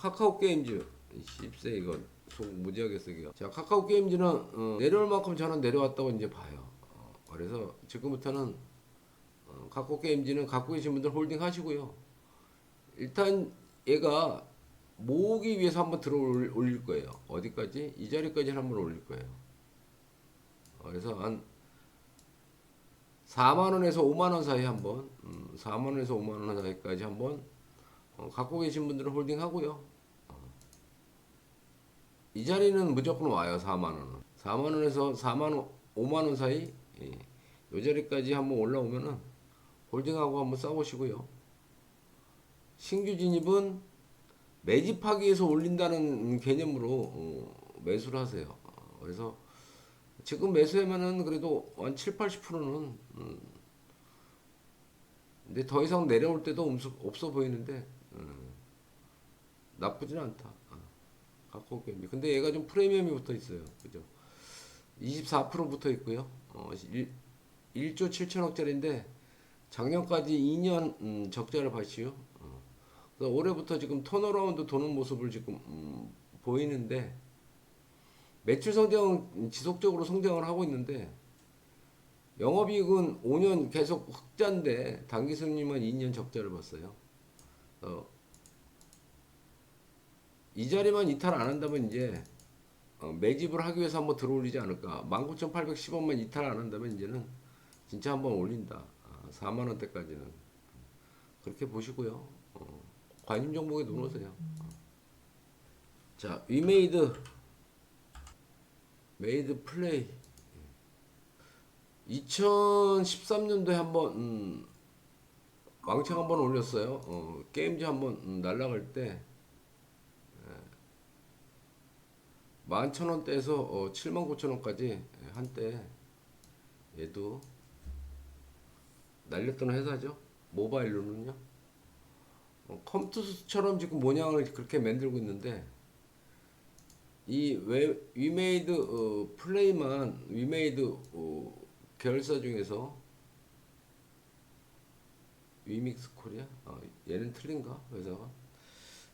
카카오 게임즈. 10세 이거 속 무지하게 쓰기가. 자 카카오 게임즈는 어, 내려올 만큼 저는 내려왔다고 이제 봐요. 어, 그래서 지금부터는 어, 카카오 게임즈는 갖고 계신 분들 홀딩 하시고요. 일단 얘가 모으기 위해서 한번 들어 올- 올릴 거예요. 어디까지? 이 자리까지 한번 올릴 거예요. 어, 그래서 한 4만 원에서 5만 원 사이 한번 음, 4만 원에서 5만 원 사이까지 한번 어, 갖고 계신 분들은 홀딩 하고요. 어. 이 자리는 무조건 와요. 4만 원은. 4만 원에서 4만 원, 5만 원 사이 예. 이 자리까지 한번 올라오면은 홀딩하고 한번 싸보시고요. 신규 진입은 매집하기 위해서 올린다는 개념으로 어, 매수를 하세요. 어, 그래서 지금 매수하면은 그래도 한 7, 80%는 음, 근데 더 이상 내려올 때도 없어 보이는데 음, 나쁘진 않다. 어, 갖고 오겠니. 근데 얘가 좀 프리미엄이 붙어 있어요. 그죠? 24% 붙어 있고요. 어, 1, 1조 7천억짜리인데 작년까지 2년 음, 적자를 봤지요. 어. 그래서 올해부터 지금 턴어라운드 도는 모습을 지금 음, 보이는데 매출 성장 지속적으로 성장을 하고 있는데 영업이익은 5년 계속 흑자인데 단기 손님은 2년 적자를 봤어요. 어, 이 자리만 이탈 안 한다면 이제 어, 매집을 하기 위해서 한번 들어올리지 않을까. 19,810원만 이탈 안 한다면 이제는 진짜 한번 올린다. 아, 4만 원대까지는 그렇게 보시고요. 어, 관심 종목에 놓으세요. 어. 자, 위메이드 메이드 플레이 2013년도에 한번 음, 왕창 한번 올렸어요. 어, 게임즈 한번 음, 날라갈 때 11,000원대에서 어, 79,000원까지 한때 얘도 날렸던 회사죠. 모바일로는요. 어, 컴투스처럼 지금 모양을 그렇게 만들고 있는데 이 웨, 위메이드 어, 플레이만 위메이드 어, 계열사 중에서 위믹스 코리아 아, 얘는 틀린가 회사가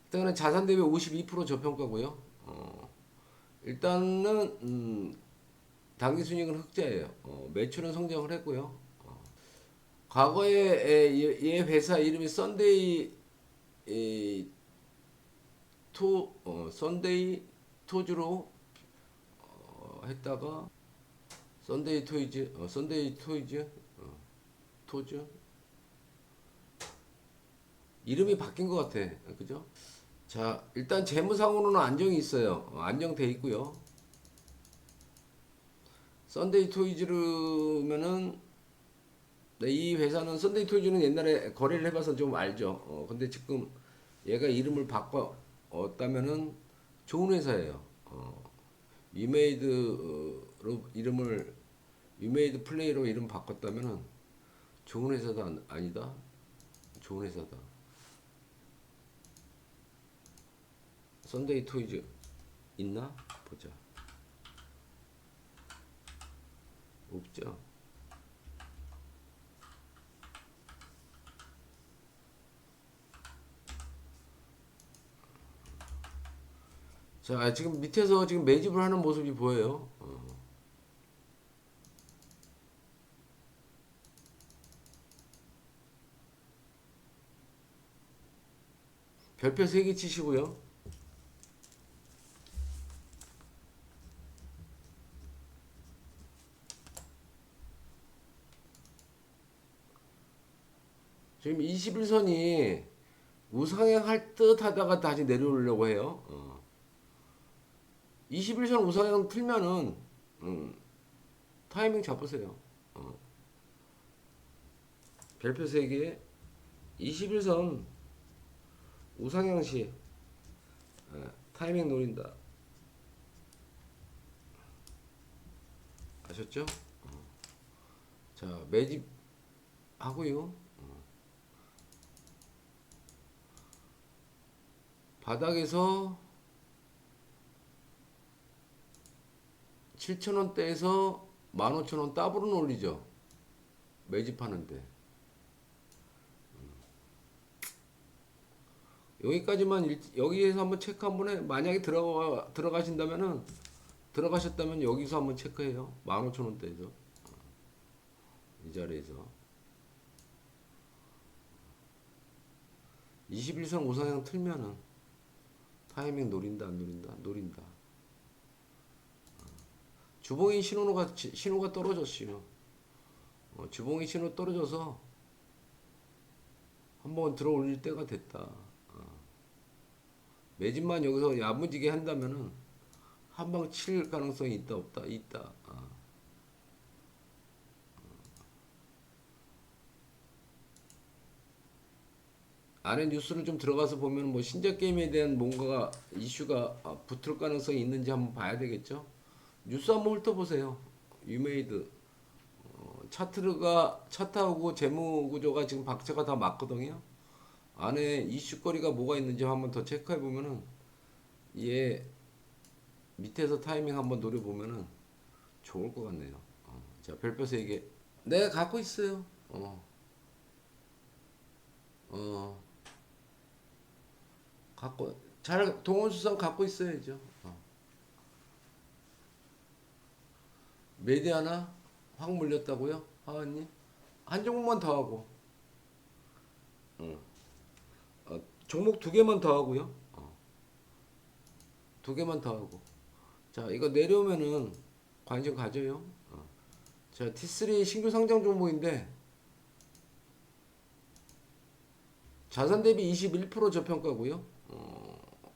일단은 자산 대비 52% 저평가고요. 어, 일단은 음, 당기 순이익은 흑자예요. 어, 매출은 성장을 했고요. 어, 과거에 얘 회사 이름이 썬데이 에, 토 어, 썬데이 토즈로 어, 했다가 썬데이 토이즈 어, 썬데이 토이즈 어, 토즈 이름이 바뀐 것 같아 그죠? 자 일단 재무상으로는 안정이 있어요 어, 안정돼 있고요 썬데이 토이즈르면은 네, 이 회사는 썬데이 토이즈는 옛날에 거래를 해봐서 좀 알죠 어, 근데 지금 얘가 이름을 바꿨다면은 좋은 회사예요. 어, 위메이드로 이름을 위메이드 플레이로 이름 바꿨다면은 좋은 회사다 안- 아니다. 좋은 회사다. 썬데이 토이즈 있나? 보자. 없죠. 자, 지금 밑에서 지금 매집을 하는 모습이 보여요. 어. 별표 3개 치시고요. 지금 21선이 우상향 할 듯 하다가 다시 내려오려고 해요. 어. 21선 우상향 틀면은 음, 타이밍 잡으세요. 어. 별표 3개 21선 우상향 시 예, 타이밍 노린다. 아셨죠? 어. 자 매집 하고요. 어. 바닥에서 7,000원대에서 15,000원 더블은 올리죠. 매집하는데. 음. 여기까지만 일, 여기에서 한번 체크 한번 해. 만약에 들어가 들어가신다면은 들어가셨다면 여기서 한번 체크해요. 15,000원대에서 이 자리에서 21선 우상향 틀면은 타이밍 노린다 안 노린다 노린다. 주봉이 신호가 지- 신호가 떨어졌어요. 어, 주봉이 신호 떨어져서 한번 들어 올릴 때가 됐다. 어. 매집만 여기서 야무지게 한다면은 한 방 칠 가능성이 있다 없다 있다. 어. 안에 뉴스를 좀 들어가서 보면 뭐 신작 게임에 대한 뭔가가 이슈가 아, 붙을 가능성이 있는지 한번 봐야 되겠죠. 뉴스 한번 훑어보세요. 유메이드 어, 차트가 차트하고 재무 구조가 지금 박자가 다 맞거든요. 안에 이슈거리가 뭐가 있는지 한번 더 체크해 보면은 얘 밑에서 타이밍 한번 노려 보면은 좋을 것 같네요. 어, 자 별표 세 개. 네 갖고 있어요. 어. 어. 갖고 잘 동원수상 갖고 있어야죠. 어. 메디아나 확 물렸다고요? 하원님 한 종목만 더 하고. 어. 어, 종목 두 개만 더 하고요. 어. 두 개만 더 하고. 자 이거 내려오면은 관심 가져요. 어. 자 T3 신규 상장 종목인데 자산 대비 21% 저평가고요. 어,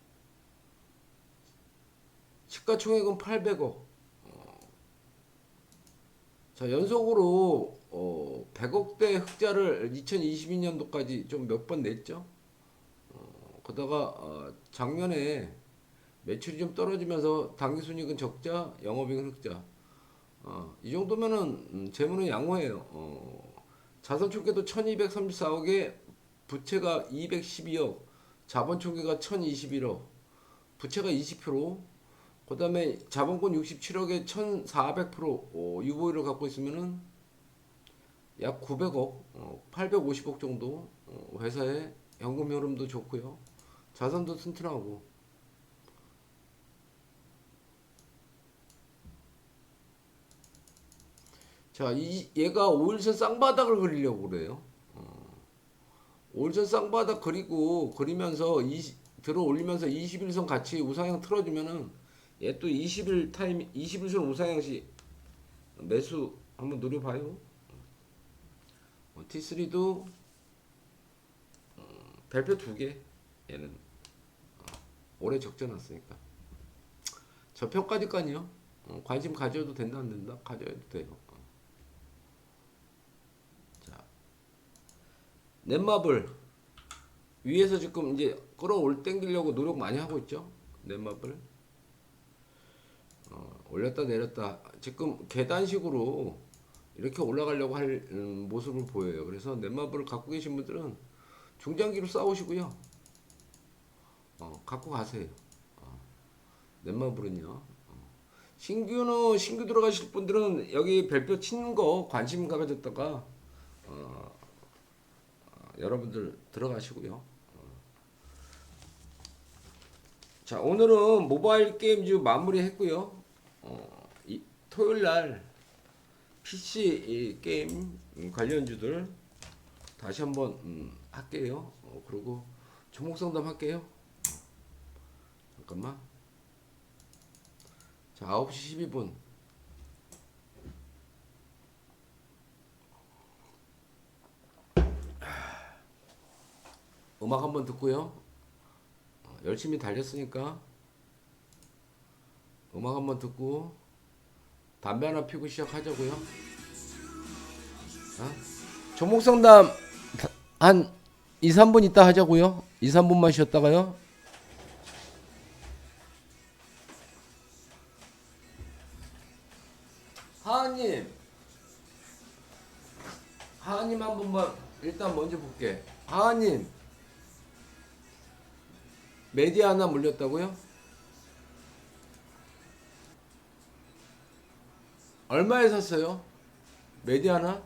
시가총액은 800억. 어, 자 연속으로 어, 100억대 흑자를 2022년도까지 좀 몇 번 냈죠. 어, 그러다가 어, 작년에 매출이 좀 떨어지면서 당기순이익은 적자, 영업이익은 흑자. 어, 이 정도면은 음, 재무는 양호해요. 어, 자산 총계도 1234억에 부채가 212억, 자본 총계가 1021억, 부채가 20%, 그 다음에 자본권 67억에 1400% 어, 유보율을 갖고 있으면은 약 900억, 어, 850억 정도 어, 회사의 현금 흐름도 좋고요. 자산도 튼튼하고. 자, 이 얘가 5일선 쌍바닥을 그리려고 그래요. 올전 쌍바닥 그리고 그리면서 이 들어 올리면서 21선 같이 우상향 틀어주면은 얘 또 20일 타임 21선 우상향시 매수 한번 노려봐요. 어, T3도 어, 별표 두 개. 얘는 어, 올해 적져놨으니까 저평가지까지요. 어, 관심 가져도 된다 안 된다 가져도 돼요. 어. 자 넷마블 위에서 지금 이제 끌어올 땡기려고 노력 많이 하고 있죠. 넷마블 어, 올렸다 내렸다 지금 계단식으로 이렇게 올라가려고 할 음, 모습을 보여요. 그래서 넷마블을 갖고 계신 분들은 중장기로 싸우시고요. 어, 갖고 가세요. 어, 넷마블은요. 어. 신규는 신규 들어가실 분들은 여기 별표 치는 거 관심 가져다가 어, 여러분들 들어가시고요. 어. 자 오늘은 모바일 게임주 마무리했고요. 어, 이, 토요일 날 PC 이 게임 음, 관련주들 다시 한번 음, 할게요. 어, 그리고 종목 상담 할게요. 잠깐만. 자 9시 12분. 음악 한번 듣고요. 어, 열심히 달렸으니까 음악 한번 듣고 담배 하나 피고 시작하자고요. 어? 종목 상담 한 2, 3분 있다 하자고요. 2, 3분만 쉬었다가요. 하하님 하하님 한 분만 일단 먼저 볼게. 하하님 메디아나 물렸다고요? 얼마에 샀어요? 메디아나?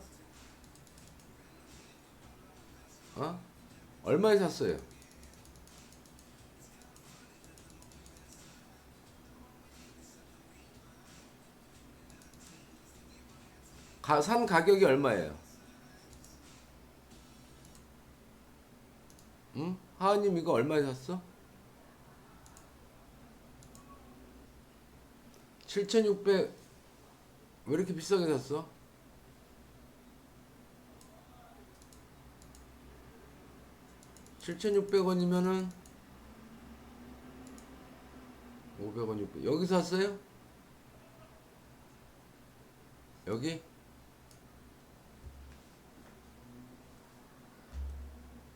어? 얼마에 샀어요? 가, 산 가격이 얼마예요? 응? 하하님 이거 얼마에 샀어? 7,600 왜 이렇게 비싸게 샀어? 칠천육백 원이면은 500원, 600원. 여기 샀어요? 여기?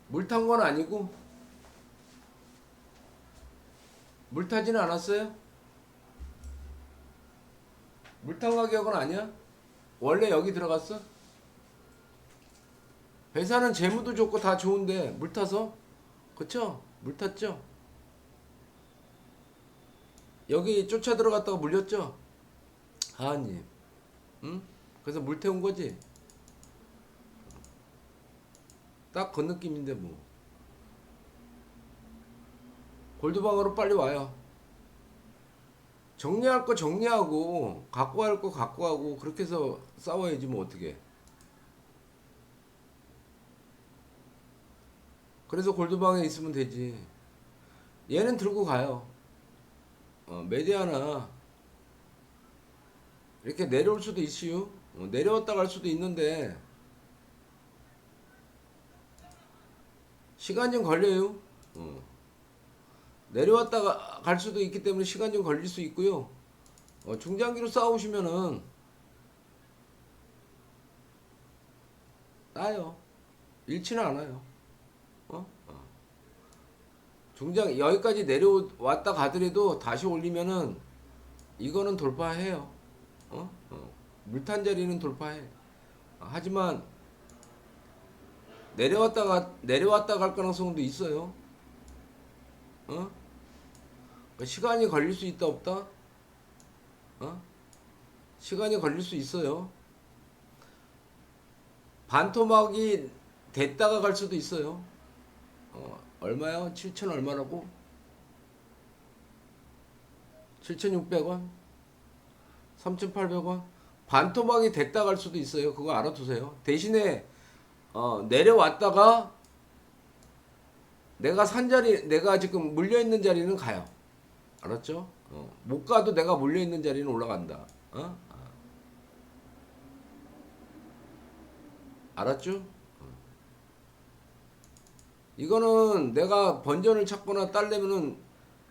물 탄 건 아니고? 물 타지는 않았어요? 물탄 가격은 아니야? 원래 여기 들어갔어? 회사는 재무도 좋고 다 좋은데 물 타서? 그쵸? 물 탔죠? 여기 쫓아 들어갔다가 물렸죠? 하하님 응? 그래서 물 태운 거지? 딱 그 느낌인데 뭐 골드방으로 빨리 와요 정리할 거 정리하고 갖고 갈 거 갖고 가고 그렇게 해서 싸워야지 뭐 어떻게. 그래서 골드방에 있으면 되지. 얘는 들고 가요. 어, 메디아나. 이렇게 내려올 수도 있어요 어, 내려왔다 갈 수도 있는데. 시간 좀 걸려요. 어. 내려왔다가 갈 수도 있기 때문에 시간 좀 걸릴 수 있고요 어, 중장기로 싸우시면은 나요 잃지는 않아요 어? 어. 중장 여기까지 내려왔다 가더라도 다시 올리면은 이거는 돌파해요. 어? 어. 물탄 자리는 돌파해. 어, 하지만 내려왔다가 내려왔다 갈 가능성도 있어요. 어? 그러니까 시간이 걸릴 수 있다 없다? 어? 시간이 걸릴 수 있어요. 반토막이 됐다가 갈 수도 있어요. 어, 얼마요? 7천 얼마라고? 7,600원? 3,800원? 반토막이 됐다 갈 수도 있어요. 그거 알아두세요. 대신에 어, 내려왔다가 내가 산 자리, 내가 지금 물려 있는 자리는 가요. 알았죠? 어, 못 가도 내가 물려 있는 자리는 올라간다. 어? 아. 알았죠? 이거는 내가 번전을 찾거나 딸려면은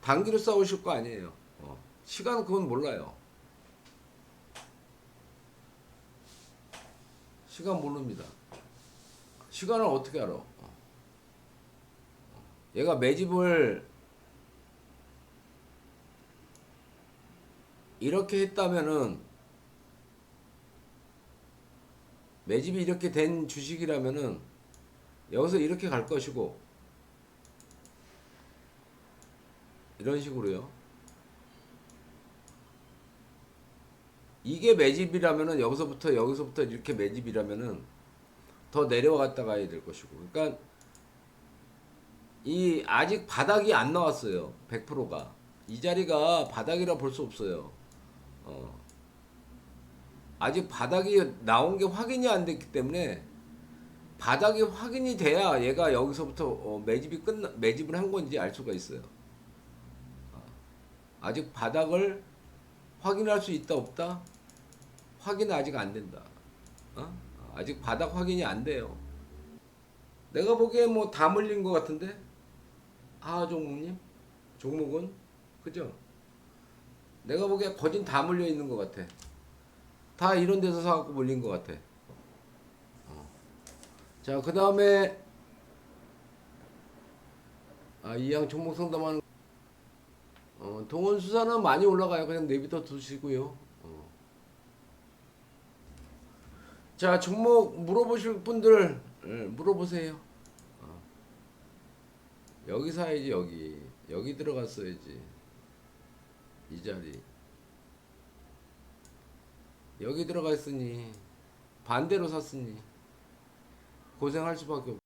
단기로 싸우실 거 아니에요. 어. 시간 그건 몰라요. 시간 모릅니다. 시간을 어떻게 알아? 어. 얘가 매집을 이렇게 했다면은 매집이 이렇게 된 주식이라면은 여기서 이렇게 갈 것이고 이런 식으로요. 이게 매집이라면은 여기서부터 여기서부터 이렇게 매집이라면은 더 내려갔다 가야 될 것이고. 그러니까 이 아직 바닥이 안 나왔어요. 100%가. 이 자리가 바닥이라 볼 수 없어요 어. 아직 바닥이 나온 게 확인이 안 됐기 때문에 바닥이 확인이 돼야 얘가 여기서부터 어, 매집이 끝나 매집을 한 건지 알 수가 있어요. 어, 아직 바닥을 확인할 수 있다 없다 확인 아직 안 된다. 어? 아직 바닥 확인이 안 돼요. 내가 보기에 뭐 다 물린 것 같은데 아 종목님 종목은 그죠? 내가 보기에 거진 다 물려 있는 것 같아. 다 이런 데서 사갖고 물린 것 같아. 자, 그 다음에, 아, 이양 종목 상담하는, 어, 동원 수사는 많이 올라가요. 그냥 내비둬 두시고요. 어. 자, 종목 물어보실 분들, 예, 물어보세요. 어. 여기 사야지, 여기. 여기 들어갔어야지. 이 자리. 여기 들어가 있으니, 반대로 샀으니. 고생할 수밖에 없.